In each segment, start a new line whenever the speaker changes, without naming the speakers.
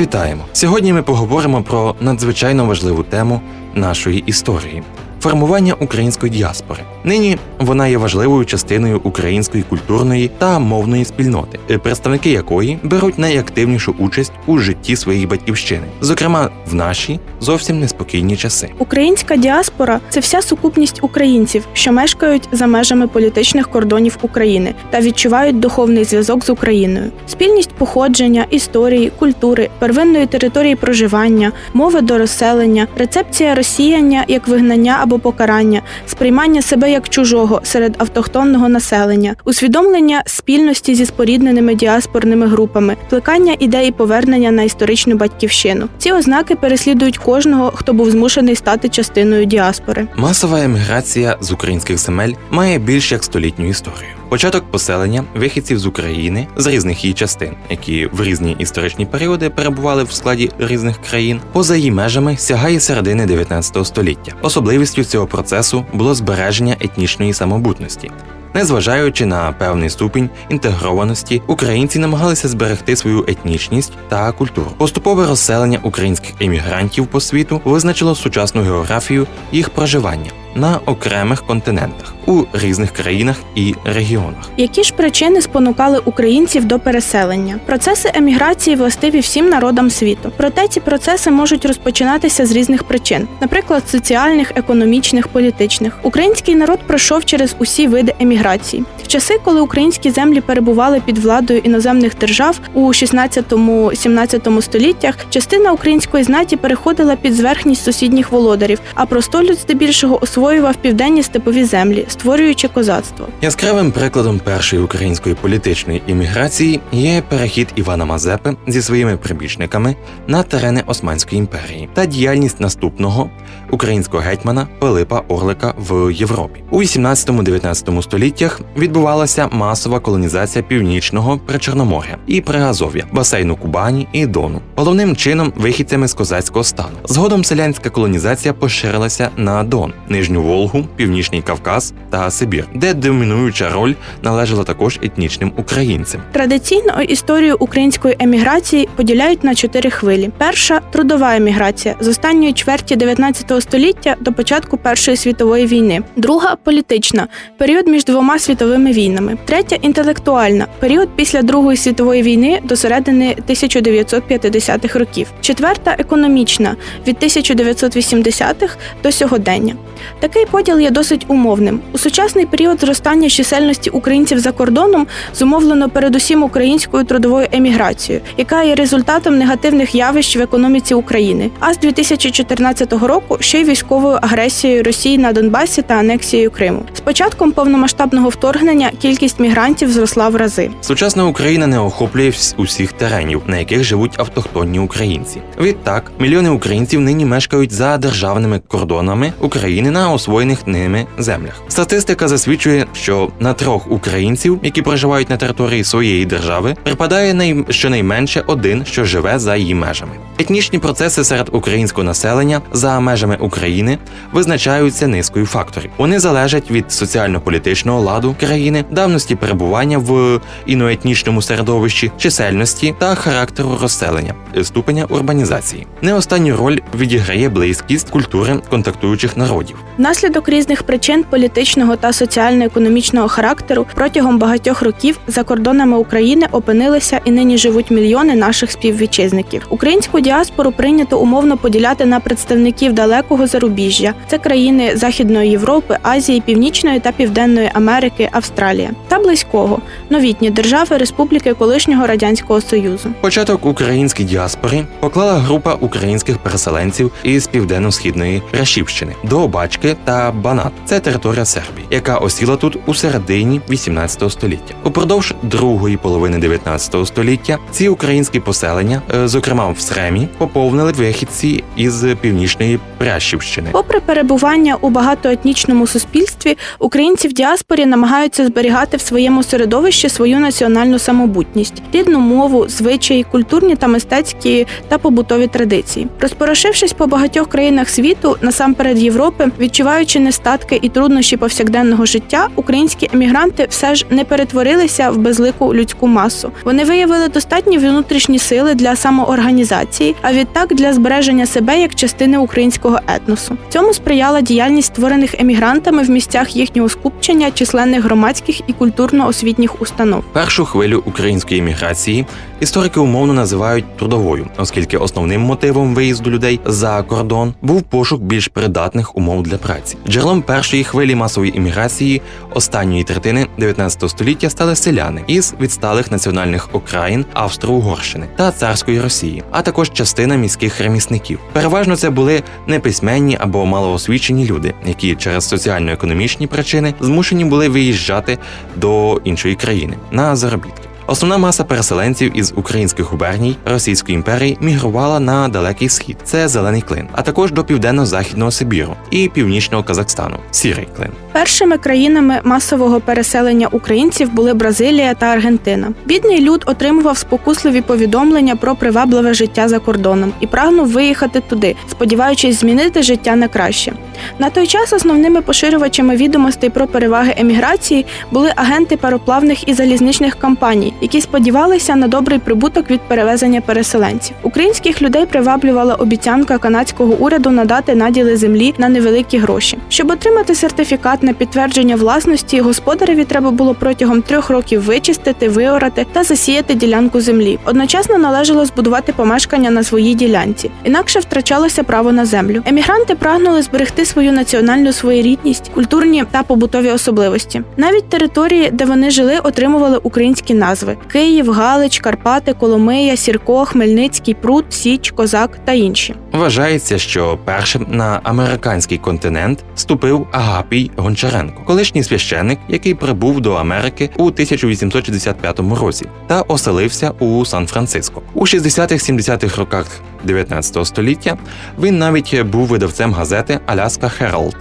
Вітаємо! Сьогодні ми поговоримо про надзвичайно важливу тему нашої історії формування української діаспори. Нині вона є важливою частиною української культурної та мовної спільноти, е, представники якої беруть найактивнішу участь у житті своєї батьківщини, зокрема в наші зовсім неспокійні часи.
Українська діаспора це вся сукупність українців, що мешкають за межами політичних кордонів України та відчувають духовний зв'язок з Україною, спільність походження, історії, культури, первинної території проживання, мови до розселення, рецепція розсіяння як вигнання або покарання, сприймання себе як чужого серед автохтонного населення, усвідомлення спільності зі спорідненими діаспорними групами, плекання ідеї повернення на історичну батьківщину. Ці ознаки переслідують кожного, хто був змушений стати частиною діаспори.
Масова еміграція з українських земель має більш як столітню історію. Початок поселення вихідців з України з різних її частин, які в різні історичні періоди перебували в складі різних країн, поза її межами сягає середини 19 століття. Особливістю цього процесу було збереження етнічної самобутності. Незважаючи на певний ступінь інтегрованості, українці намагалися зберегти свою етнічність та культуру. Поступове розселення українських емігрантів по світу визначило сучасну географію їх проживання на окремих континентах у різних країнах і регіонах.
Які ж причини спонукали українців до переселення? Процеси еміграції властиві всім народам світу. Проте ці процеси можуть розпочинатися з різних причин, наприклад, соціальних, економічних, політичних. Український народ пройшов через усі види еміграції. В часи, коли українські землі перебували під владою іноземних держав у 16-17 століттях, частина української знаті переходила під зверхність сусідніх володарів, а простолюд здебільшого освоював південні степові землі, створюючи козацтво.
Яскравим прикладом першої української політичної імміграції є перехід Івана Мазепи зі своїми прибічниками на терени Османської імперії та діяльність наступного українського гетьмана Пилипа Орлика в Європі. У 18-19 століттях відбувалася масова колонізація північного причорномор'я і Приазов'я, басейну Кубані і Дону. Головним чином вихідцями з козацького стану. Згодом селянська колонізація поширилася на Дон, Нижню Волгу, Північний Кавказ та Сибір, де домінуюча роль належала також етнічним українцям.
Традиційно історію української еміграції поділяють на чотири хвилі: перша трудова еміграція з останньої чверті 19 століття до початку Першої світової війни, друга політична період між двома світовими війнами, третя інтелектуальна період після Другої світової війни до середини 1950-х років, четверта економічна від 1980-х до сьогодення. Такий поділ є досить умовним. У сучасний період зростання чисельності українців за кордоном зумовлено передусім українською трудовою еміграцією, яка є результатом негативних явищ в економіці України. А з 2014 року ще й військовою агресією Росії на Донбасі та анексією Криму. З початком повномасштабного вторгнення кількість мігрантів зросла в рази.
Сучасна Україна не охоплює усіх теренів, на яких живуть автохтонні українці. Відтак, мільйони українців нині мешкають за державними кордонами України на освоєних ними землях. Статистика засвідчує, що на трьох українців, які проживають на території своєї держави, припадає най... щонайменше один, що живе за її межами. Етнічні процеси серед українського населення за межами України визначаються низкою факторів. Вони залежать від соціально-політичного ладу країни, давності перебування в іноетнічному середовищі, чисельності та характеру розселення, ступеня урбанізації. Не останню роль відіграє близькість культури контактуючих народів.
Внаслідок різних причин політичного та соціально-економічного характеру протягом багатьох років за кордонами України опинилися і нині живуть мільйони наших співвітчизників. Українську діаспору прийнято умовно поділяти на представників далекого зарубіжжя. Це країни Західної Європи, Азії, Північної та Південної Америки, Австралія та близького новітні держави Республіки колишнього радянського союзу.
Початок української діаспори поклала група українських переселенців із південно-східної Рашівщини до Бачки та Банат. Це територія Сербії, яка осіла тут у середині 18 століття. Упродовж другої половини 19 століття ці українські поселення, е, зокрема в Сремі, самі поповнили вихідці із північної Прящівщини.
Попри перебування у багатоетнічному суспільстві, українці в діаспорі намагаються зберігати в своєму середовищі свою національну самобутність, рідну мову, звичаї, культурні та мистецькі та побутові традиції. Розпорошившись по багатьох країнах світу, насамперед Європи, відчуваючи нестатки і труднощі повсякденного життя, українські емігранти все ж не перетворилися в безлику людську масу. Вони виявили достатні внутрішні сили для самоорганізації, а відтак для збереження себе як частини українського етносу. Цьому сприяла діяльність створених емігрантами в місцях їхнього скупчення численних громадських і культурно-освітніх установ.
Першу хвилю української міграції історики умовно називають трудовою, оскільки основним мотивом виїзду людей за кордон був пошук більш придатних умов для праці. Джерелом першої хвилі масової імміграції останньої третини 19 століття стали селяни із відсталих національних окраїн Австро-Угорщини та царської Росії, а також частина міських ремісників. Переважно це були неписьменні або малоосвічені люди, які через соціально-економічні причини змушені були виїжджати до іншої країни на заробітки. Основна маса переселенців із українських губерній Російської імперії мігрувала на далекий схід, це зелений клин, а також до південно-західного Сибіру і північного Казахстану сірий клин.
Першими країнами масового переселення українців були Бразилія та Аргентина. Бідний люд отримував спокусливі повідомлення про привабливе життя за кордоном і прагнув виїхати туди, сподіваючись змінити життя на краще. На той час основними поширювачами відомостей про переваги еміграції були агенти пароплавних і залізничних компаній, які сподівалися на добрий прибуток від перевезення переселенців. Українських людей приваблювала обіцянка канадського уряду надати наділи землі на невеликі гроші. Щоб отримати сертифікат на підтвердження власності, господареві треба було протягом трьох років вичистити, виорати та засіяти ділянку землі. Одночасно належало збудувати помешкання на своїй ділянці, інакше втрачалося право на землю. Емігранти прагнули зберегти свою національну своєрідність, культурні та побутові особливості. Навіть території, де вони жили, отримували українські назви: Київ, Галич, Карпати, Коломия, Сірко, Хмельницький, Прут, Січ, Козак та інші.
Вважається, що першим на американський континент ступив Агапій Гончаренко, колишній священник, який прибув до Америки у 1865 році та оселився у Сан-Франциско. У 60-70-х роках 19 століття він навіть був видавцем газети Аляска Хералд,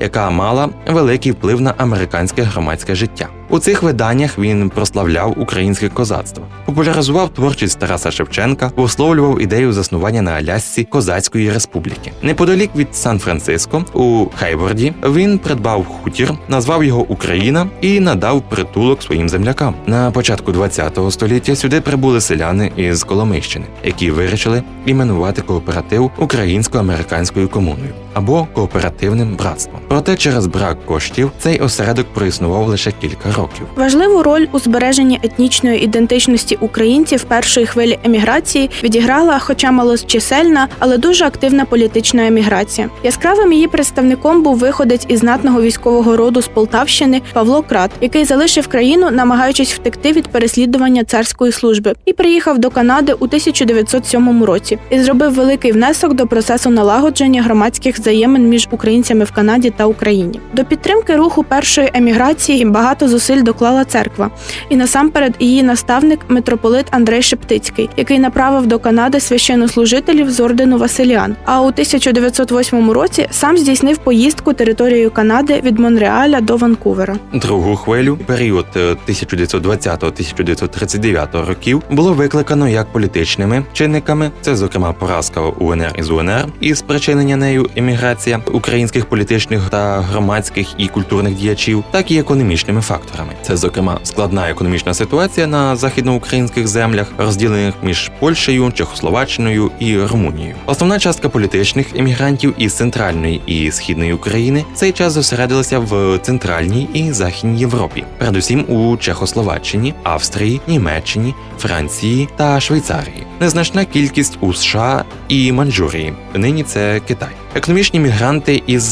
яка мала великий вплив на американське громадське життя. У цих виданнях він прославляв українське козацтво, популяризував творчість Тараса Шевченка, висловлював ідею заснування на Алясці Козацької республіки. Неподалік від Сан-Франциско у Хейворді він придбав хутір, назвав його Україна і надав притулок своїм землякам. На початку ХХ століття сюди прибули селяни із Коломийщини, які вирішили іменувати кооператив українсько-американською комуною або кооперативним братством. Проте через брак коштів цей осередок проіснував лише кілька років.
Важливу роль у збереженні етнічної ідентичності українців першої хвилі еміграції відіграла, хоча малочисельна, але дуже активна політична еміграція. Яскравим її представником був виходець із знатного військового роду з Полтавщини Павло Крат, який залишив країну, намагаючись втекти від переслідування царської служби, і приїхав до Канади у 1907 році і зробив великий внесок до процесу налагодження громадських взаємин між українцями в Канаді та Україні. До підтримки руху першої еміграції багато зусиль доклала церква, і насамперед її наставник митрополит Андрей Шептицький, який направив до Канади священнослужителів з ордену Василіан. А у 1908 році сам здійснив поїздку територією Канади від Монреаля до Ванкувера.
Другу хвилю, період е, 1920-1939 років, було викликано як політичними чинниками, це зокрема поразка УНР із УНР і спричинення нею еміграція українських політичних та громадських і культурних діячів, так і економічними факторами. Це зокрема складна економічна ситуація на західноукраїнських землях, розділених між Польщею, Чехословаччиною і Румунією. Основна частка політичних емігрантів із центральної і східної України цей час зосередилася в центральній і західній Європі, передусім у Чехословаччині, Австрії, Німеччині, Франції та Швейцарії. Незначна кількість у США і Маньчжурії. Нині це Китай. Економічні мігранти із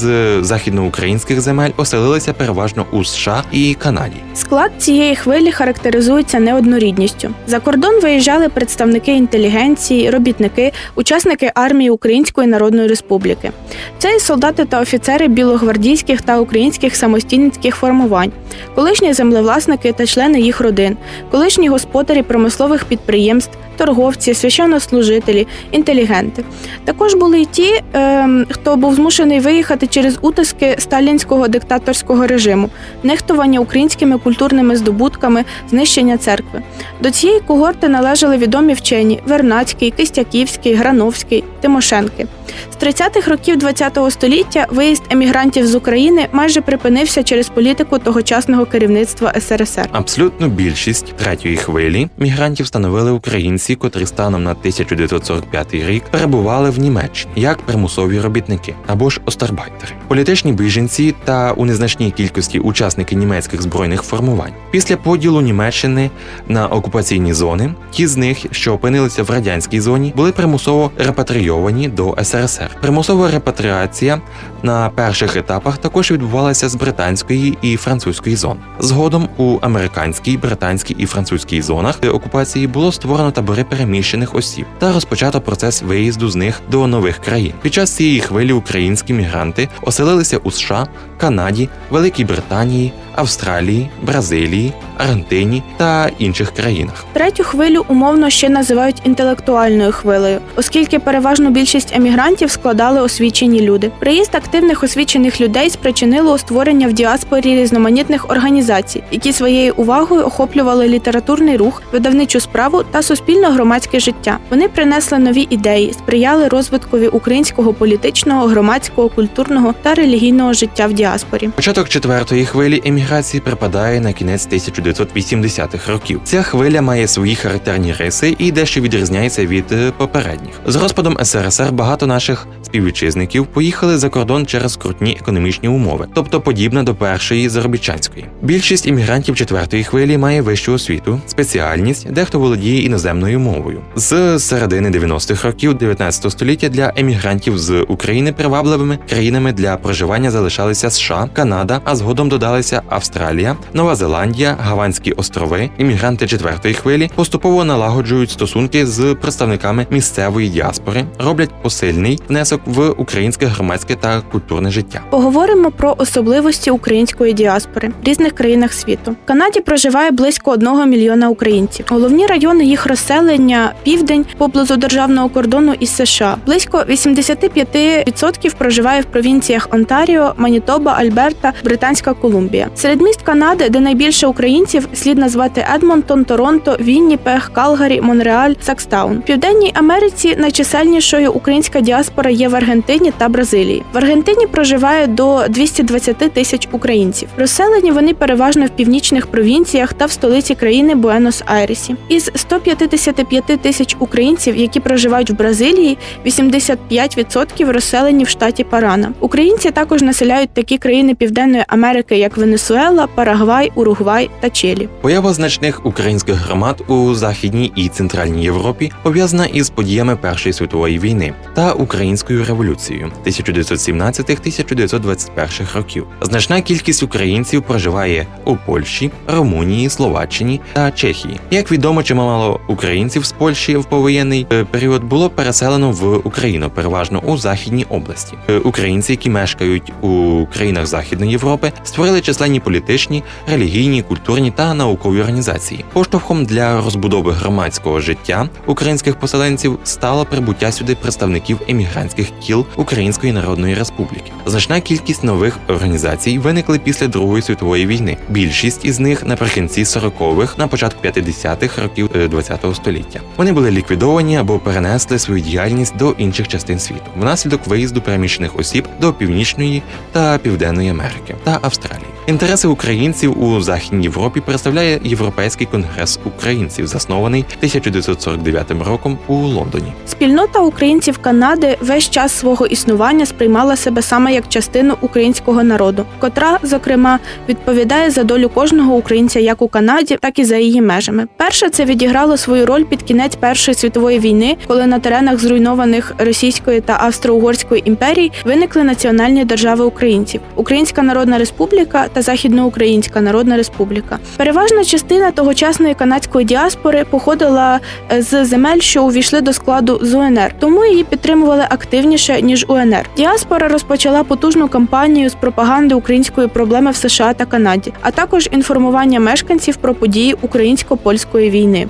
західноукраїнських земель оселилися переважно у США і Канаді.
Склад цієї хвилі характеризується неоднорідністю. За кордон виїжджали представники інтелігенції, робітники, учасники армії Української Народної Республіки. Це і солдати та офіцери білогвардійських та українських самостійницьких формувань, колишні землевласники та члени їх родин, колишні господарі промислових підприємств, торговці, священнослужителі, інтелігенти. Також були й ті, ем, хто був змушений виїхати через утиски сталінського диктаторського режиму, нехтування українськими культурними здобутками, знищення церкви. До цієї когорти належали відомі вчені Вернацький, Кистяківський, Грановський, Тимошенки. З 30-х років ХХ століття виїзд емігрантів з України майже припинився через політику тогочасного керівництва СРСР.
Абсолютну більшість третьої хвилі мігрантів становили українці, котрі станом на 1945 рік перебували в Німеччині як примусові робітники або ж остарбайтери, політичні біженці та у незначній кількості учасники німецьких збройних формувань. Після поділу Німеччини на окупаційні зони, ті з них, що опинилися в радянській зоні, були примусово репатрійовані до СРСР. Примусова репатріація на перших етапах також відбувалася з британської і французької зон. Згодом у американській, британській і французькій зонах окупації було створено табори переміщених осіб та розпочато процес виїзду з них до нових країн. Під час цієї хвилі українські мігранти оселилися у США, Канаді, Великій Британії, Австралії, Бразилії, Аргентині та інших країнах.
Третю хвилю умовно ще називають інтелектуальною хвилею, оскільки переважну більшість емігрантів складали освічені люди. Приїзд активних освічених людей спричинило створення в діаспорі різноманітних організацій, які своєю увагою охоплювали літературний рух, видавничу справу та суспільно-громадське життя. Вони принесли нові ідеї, сприяли розвиткові українського політичного, громадського, культурного та релігійного життя в діаспорі.
Початок четвертої хвилі еміграції припадає на кінець 1980-х років. Ця хвиля має свої характерні риси і дещо відрізняється від е, попередніх. З розпадом СРСР багато наших співвітчизників поїхали за кордон через крутні економічні умови, тобто подібна до першої заробітчанської. Більшість іммігрантів четвертої хвилі має вищу освіту, спеціальність, дехто володіє іноземною мовою. З середини 90-х років 19 століття для емігрантів з України привабливими країнами для проживання залишалися США, Канада, а згодом додалися Австралія, Нова Зеландія, Гаванські острови. Іммігранти четвертої хвилі поступово налагоджують стосунки з представниками місцевої діаспори, роблять посильний внесок в українське громадське та культурне життя.
Поговоримо про особливості української діаспори в різних країнах світу. В Канаді проживає близько одного мільйона українців. Головні райони їх розселення південь поблизу державного кордону із США. Близько 85% проживає в провінціях Онтаріо, Манітоба, Альберта, Британська Колумбія. Серед міст Канади, де найбільше українців, слід назвати Едмонтон, Торонто, Вінніпег, Калгарі, Монреаль, Сакстаун. В Південній Америці найчисельнішою українська діаспора є в Аргентині та Бразилії. В Аргентині проживає до 220 тисяч українців. Розселені вони переважно в північних провінціях та в столиці країни Буенос-Айресі. Із 155 тисяч українців, які проживають в Бразилії, 85% розселені в штаті Парана. Українці також населяють такі країни Південної Америки, як Венесуела, Парагвай, Уругвай та Чилі.
Поява значних українських громад у західній і центральній Європі пов'язана із подіями Першої світової війни та українською революцією 1917-1921 років. Значна кількість українців проживає у Польщі, Румунії, Словаччині та Чехії. Як відомо, чимало українців з Польщі в повоєнний е, період було переселено в Україну, переважно у західній області. Е, Українці, які мешкають у країнах Західної Європи, створили численні політичні, релігійні, культурні та наукові організації. Поштовхом для розбудови громадського життя українських поселенців стало прибуття сюди представників емігрантських кіл Української Народної Республіки. Значна кількість нових організацій виникли після Другої світової війни. Більшість із них наприкінці 40-х, на початку 50-х років ХХ століття. Вони були ліквідовані або перенесли свою діяльність до інших частин світу внаслідок виїзду переміщених осіб до Північної та Південної Америки та Австралії. Інтереси українців у Західній Європі представляє Європейський конгрес українців, заснований 1949 роком у Лондоні.
Спільнота українців Канади весь час свого існування сприймала себе саме як частину українського народу, котра, зокрема, відповідає за долю кожного українця як у Канаді, так і за її межами. Перше це відіграло свою роль під кінець Першої світової війни, коли на теренах зруйнованих Російської та Австро-Угорської імперій виникли національні держави українців Українська Народна Республіка та Західноукраїнська Народна Республіка. Переважна частина тогочасної канадської діаспори походила е, з земель, що увійшли до складу з УНР, тому її підтримували активніше ніж УНР. Діаспора розпочала потужну кампанію з пропаганди української проблеми в США та Канаді, а також інформування мешканців про події українсько-польської війни.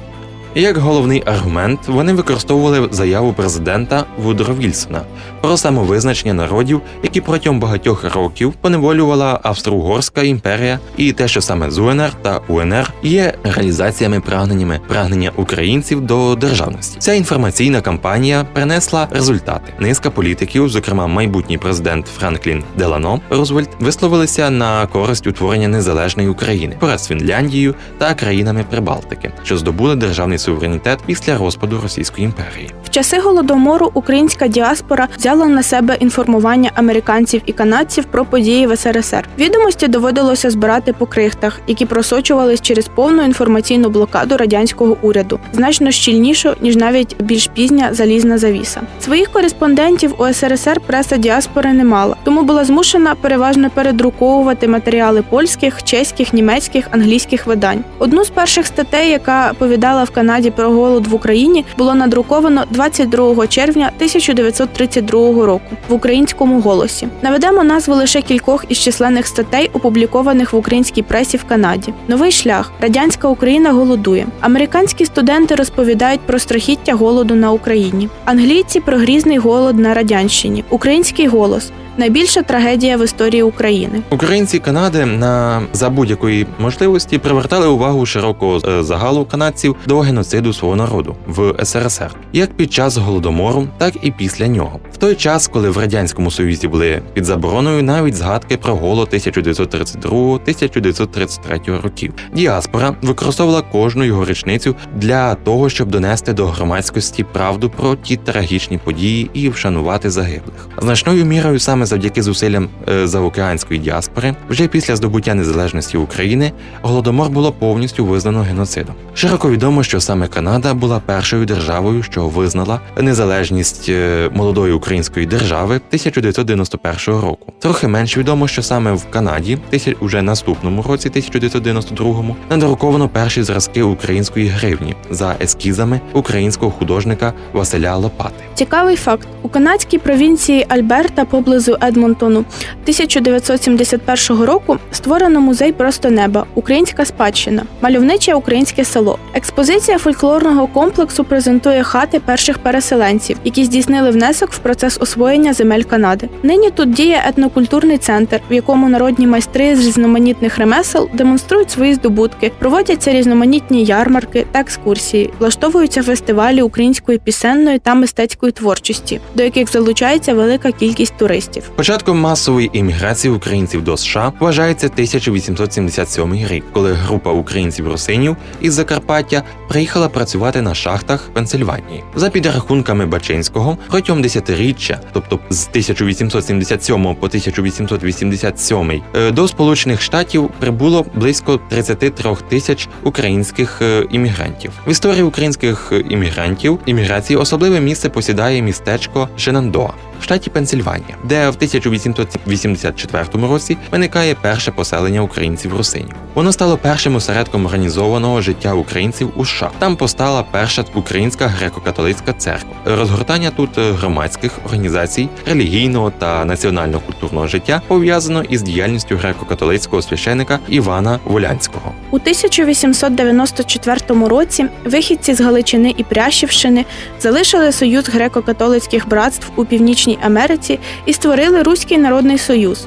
Як головний аргумент вони використовували заяву президента Вудро Вільсона про самовизначення народів, які протягом багатьох років поневолювала Австро-Угорська імперія, і те, що саме з УНР та УНР є реалізаціями прагненнями прагнення українців до державності. Ця інформаційна кампанія принесла результати. Низка політиків, зокрема майбутній президент Франклін Делано Рузвельт, висловилися на користь утворення незалежної України поряд з Фінляндією та країнами Прибалтики, що здобули державний суверенітет після розпаду Російської імперії.
В часи голодомору українська діаспора взяла на себе інформування американців і канадців про події в СРСР. Відомості доводилося збирати по крихтах, які просочувались через повну інформаційну блокаду радянського уряду, значно щільнішу ніж навіть більш пізня залізна завіса. Своїх кореспондентів у СРСР преса діаспори не мала, тому була змушена переважно передруковувати матеріали польських, чеських, німецьких, англійських видань. Одну з перших статей, яка повідала в Канаді про голод в Україні, було надруковано 22 червня 1932 року в українському голосі. Наведемо назву лише кількох із численних статей, опублікованих в українській пресі в Канаді. Новий шлях радянська Україна голодує. Американські студенти розповідають про страхіття голоду на Україні. Англійці про грізний голод на радянщині. Український голос найбільша трагедія в історії України.
Українці Канади на за будь-якої можливості привертали увагу широкого е, загалу канадців до геноциду свого народу в СРСР, як під час голодомору, так і після нього. В той час, коли в радянському союзі були під забороною навіть згадки про голод 1932-1933 років. Діаспора використовувала кожну його річницю для того, щоб донести до громадськості правду про ті трагічні події і вшанувати загиблих. Значною мірою саме завдяки зусиллям е, заокеанської діаспори, вже після здобуття незалежності України голодомор було повністю визнано геноцидом. Широко відомо, що саме Канада була першою державою, що визнала незалежність е, молодої української держави 1991 року. Трохи менш відомо, що саме в Канаді, уже наступному році, 1992-му, надруковано перші зразки української гривні за ескізами українського художника Василя Лопати.
Цікавий факт: у канадській провінції Альберта поблизу Едмонтону 1971 року створено музей просто неба Українська спадщина, мальовниче українське село. Експозиція фольклорного комплексу презентує хати перших переселенців, які здійснили внесок в процес освоєння земель Канади. Нині тут діє етнокультурний центр, в якому народні майстри з різноманітних ремесел демонструють свої здобутки, проводяться різноманітні ярмарки та екскурсії, влаштовуються фестивалі української пісенної та мистецької творчості, до яких залучається велика кількість туристів.
Початком масової імміграції українців до США вважається 1877 рік, коли група українців-русинів із Закарпаття приїхала працювати на шахтах Пенсильванії. За підрахунками Бачинського, протягом десятиріччя, тобто з 1877 по 1887, е, до Сполучених Штатів прибуло близько 33 тисяч українських е, іммігрантів. В історії українських е, іммігрантів імміграції особливе місце посідає містечко Шенандоа в штаті Пенсильванія, де в 1884 році виникає перше поселення українців русинів. Воно стало першим осередком організованого життя українців у США. Там постала перша українська греко-католицька церква. Розгортання тут е, громадських організацій релігійного та національно-культурного життя пов'язано із діяльністю греко-католицького священика Івана Волянського.
У 1894 році вихідці з Галичини і Прящівщини залишили Союз греко-католицьких братств у Північній Америці і створили Руський народний союз.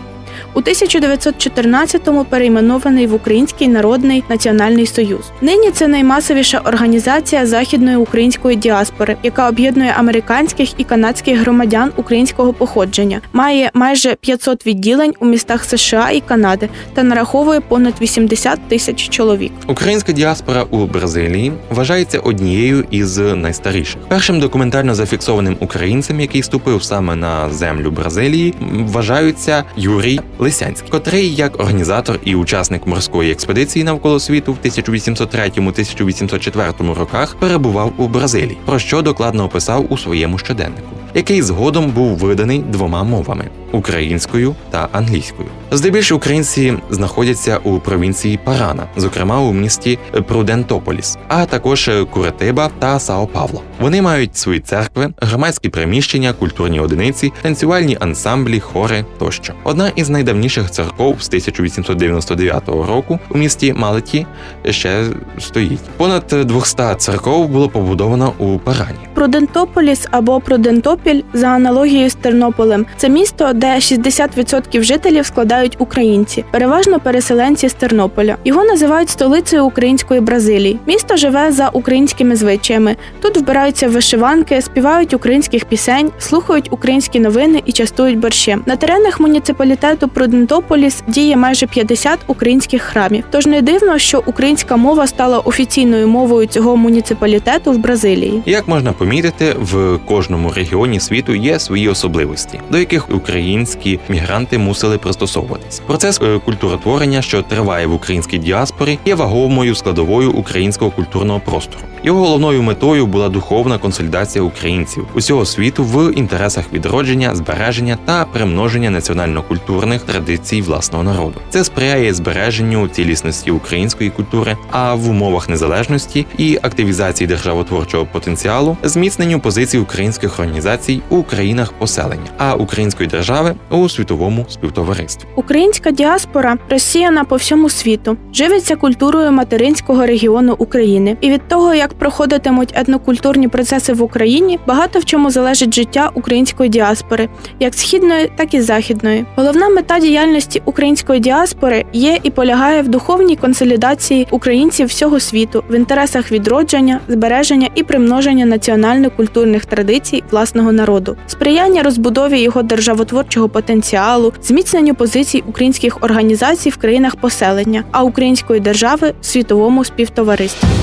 У 1914-му перейменований в Український народний національний союз. Нині це наймасовіша організація західної української діаспори, яка об'єднує американських і канадських громадян українського походження, має майже 500 відділень у містах США і Канади та нараховує понад 80 тисяч чоловік.
Українська діаспора у Бразилії вважається однією із найстаріших. Першим документально зафіксованим українцем, який ступив саме на землю Бразилії, вважаються Юрій Лисянський, котрий як організатор і учасник морської експедиції навколо світу в 1803-1804 роках перебував у Бразилії, про що докладно описав у своєму щоденнику. Який згодом був виданий двома мовами українською та англійською. Здебільшого українці знаходяться у провінції Парана, зокрема у місті Прудентополіс. А також е, Куретиба та Сао Павло. Вони мають свої церкви, громадські приміщення, культурні одиниці, танцювальні ансамблі, хори тощо. Одна із найдавніших церков з 1899 року у місті Малеті ще стоїть. Понад 200 церков було побудовано у Парані.
Прудентополіс або Прудентопіль за аналогією з Тернополем це місто, де 60% жителів складають українці, переважно переселенці з Тернополя. Його називають столицею української Бразилії. Місто живе за українськими звичаями. Тут вбираються вишиванки, співають українських пісень, слухають українські новини і частують борщем. На теренах муніципалітету Прудентополіс діє майже 50 українських храмів. Тож не дивно, що українська мова стала офіційною мовою цього муніципалітету в Бразилії.
Як можна помітити, в кожному регіоні світу є свої особливості, до яких українські мігранти мусили пристосовуватись. Процес е, культуротворення, що триває в українській діаспорі, є вагомою складовою українського культурного простору. Його головною метою була духовна консолідація українців усього світу в інтересах відродження, збереження та примноження національно-культурних традицій власного народу. Це сприяє збереженню цілісності української культури, а в умовах незалежності і активізації державотворчого потенціалу зміцненню позицій українських організацій у країнах поселення, а української держави у світовому співтоваристві.
Українська діаспора розсіяна по всьому світу, живиться культурою материнського регіону України. І від того, як проходитимуть етнокультурні процеси в Україні, багато в чому залежить життя української діаспори, як східної, так і західної. Головна мета діяльності української діаспори є і полягає в духовній консолідації українців всього світу в інтересах відродження, збереження і примноження національно-культурних традицій власного народу, сприяння розбудові його державотворчого потенціалу, зміцненню позицій українських організацій в країнах поселення, а української держави в світовому співтоваристві.